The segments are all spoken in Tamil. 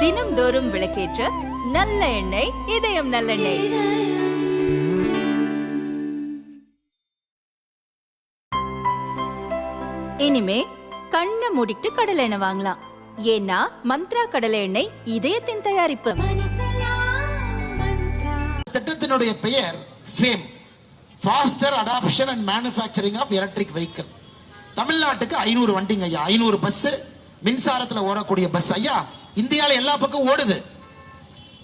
தினம்தோறும் விளக்கேற்ற நல்ல எண்ணெய் இதயம் நல்லெண்ணெய். இனிமே கண்ணை மூடிட்டு கடலை எண்ணெய் வாங்கலாம். ஏன்னா மந்த்ரா கடலை எண்ணெய் இதயத்தின் தயாரிப்பு. திட்டத்தினுடைய பெயர் FAME faster adoption and manufacturing of electric vehicle தமிழ்நாட்டுக்கு ஐநூறு வண்டிங்க ஐயா. ஐநூறு பஸ் மின்சாரத்தில் ஓடக்கூடிய பஸ் ஐயா இந்தியாவில் எல்லா பக்கம் ஓடுது.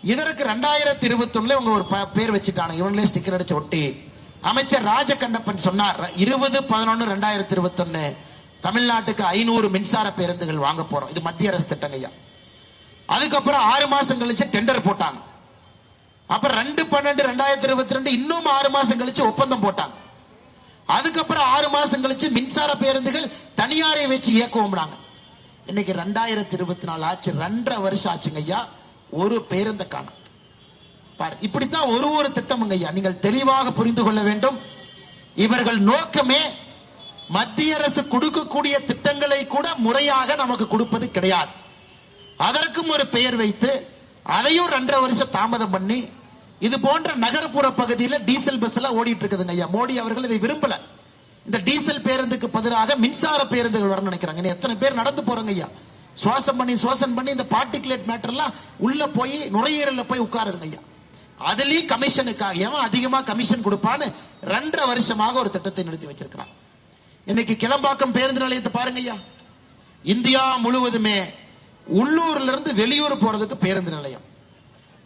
இதற்கு ரெண்டாயிரத்தி இருபத்தொன்னுல இவங்க ஒரு ப- பேர் வச்சுட்டாங்க. இவங்களே ஸ்டிக்கர் அடிச்சு ஒட்டி. அமைச்சர் ராஜகண்ணப்பன் சொன்னார் இருபது பதினொன்று ரெண்டாயிரத்தி இருபத்தொன்னு தமிழ்நாட்டுக்கு ஐநூறு மின்சார பேருந்துகள் வாங்க போறோம். இது மத்திய அரசு திட்டங்க ஐயா. அதுக்கப்புறம் ஆறு மாசம் கழிச்சு டெண்டர் போட்டாங்க. அப்புறம் ரெண்டு பன்னெண்டு ரெண்டாயிரத்தி இருபத்தி ரெண்டு இன்னும் ஆறு மாசம் கழிச்சு ஒப்பந்தம் போட்டாங்க. அதுக்கப்புறம் ஆறு மாசம் கழிச்சு மின்சார பேருந்துகள் தனியாரை வச்சு இயக்குவோம்னாங்க. இன்னைக்கு ரெண்டாயிரத்தி இருபத்தி நாலு ஆச்சு ரெண்டரை வருஷம் ஆச்சுங்க ஐயா. ஒரு பேருந்த காணும். பாரு இப்படித்தான் ஒரு ஒரு திட்டமுங்க ஐயா. நீங்கள் தெளிவாக புரிந்து கொள்ள வேண்டும். இவர்கள் நோக்கமே மத்திய அரசு கொடுக்கக்கூடிய திட்டங்களை கூட முறையாக நமக்கு கொடுப்பது கிடையாது. அதற்கும் ஒரு பெயர் வைத்து அதையும் ரெண்டரை வருஷம் தாமதம் பண்ணி இது போன்ற நகர்ப்புற பகுதியில் டீசல் பஸ் எல்லாம் ஓடிட்டு இருக்குதுங்க ஐயா. மோடி அவர்கள் இதை விரும்பல. இந்த டீசல் பேருந்துக்கு பதிலாக மின்சார பேருந்துகள் வரணும்னு நினைக்கிறாங்க. இன்னும் எத்தனை பேர் நடந்து போறாங்க ஐயா? சுவாசம் பண்ணி சுவாசம் பண்ணி இந்த பார்ட்டிகுலேட் மேட்டர்லாம் உள்ள போய் நுரையீரல்ல போய் உட்காருதுங்க ஐயா. அதுலயும் கமிஷனுக்காக ஏன் அதிகமா கமிஷன் கொடுப்பான்னு ரெண்டரை வருஷமாக ஒரு திட்டத்தை நிறுத்தி வச்சிருக்கிறான். இன்னைக்கு கிளம்பாக்கம் பேருந்து நிலையத்தை பாருங்க ஐயா. இந்தியா முழுவதுமே உள்ளூர்ல இருந்து வெளியூர் போறதுக்கு பேருந்து நிலையம்.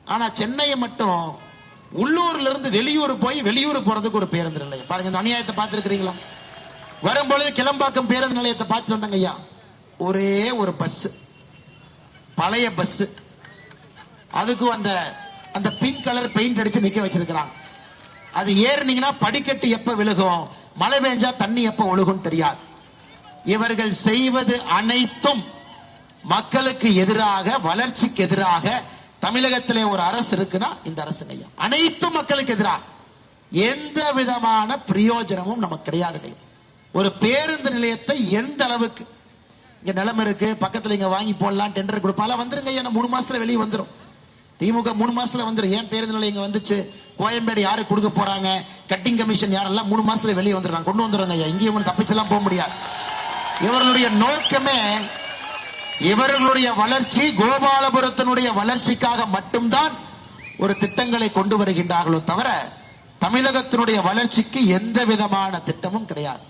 ஆனா சென்னையை மட்டும் உள்ளூர்ல இருந்து வெளியூர் போய் வெளியூர் போறதுக்கு ஒரு பேருந்து நிலையம். பாருங்க இந்த அநியாயத்தை பார்த்துருக்கிறீங்களா? வரும்பொழுது கிளம்பாக்கம் பேருந்து நிலையத்தை பார்த்துட்டு வந்தாங்க ஐயா. ஒரே ஒரு பஸ் பழைய பஸ் அதுக்கும் அந்த அந்த பிங்க் கலர் பெயிண்ட் அடிச்சு நிக்க வச்சிருக்கிறாங்க அது ஏறினீங்கன்னா படிக்கட்டு எப்ப விழுகும்? மழை பெஞ்சா தண்ணி எப்ப ஒழுகும் தெரியாது. இவர்கள் செய்வது அனைத்தும் மக்களுக்கு எதிராக வளர்ச்சிக்கு எதிராக தமிழகத்திலே ஒரு அரசு இருக்குன்னா இந்த அரசுங்க ஐயா. அனைத்தும் மக்களுக்கு எதிராக எந்த விதமான பிரயோஜனமும் நமக்கு கிடையாதுங்க ஐயா. ஒரு பேருந்து நிலையத்தை எந்த அளவுக்கு? இங்க நிலம இருக்கு பக்கத்துல இங்க வாங்கி போடலாம் டெண்டர் கொடுப்பால வந்துருங்க ஏன்னா மூணு மாசத்துல வெளியே வந்துடும் திமுக மூணு மாசத்துல வந்துடும் ஏன் பேருந்து நிலையம் இங்க வந்துச்சு? கோயம்பேடு யாரு கொடுக்க போறாங்க? கட்டிங் கமிஷன் யாரெல்லாம் மூணு மாசத்துல வெளியே வந்துடுறாங்க? கொண்டு வந்துடுறாங்க ஐயா. இங்கேயும் ஒண்ணு தப்பிச்செல்லாம் போக முடியாது. இவர்களுடைய நோக்கமே இவர்களுடைய வளர்ச்சி கோபாலபுரத்தினுடைய வளர்ச்சிக்காக மட்டும்தான் ஒரு திட்டங்களை கொண்டு வருகின்றார்களோ தவிர தமிழகத்தினுடைய வளர்ச்சிக்கு எந்த விதமான திட்டமும் கிடையாது.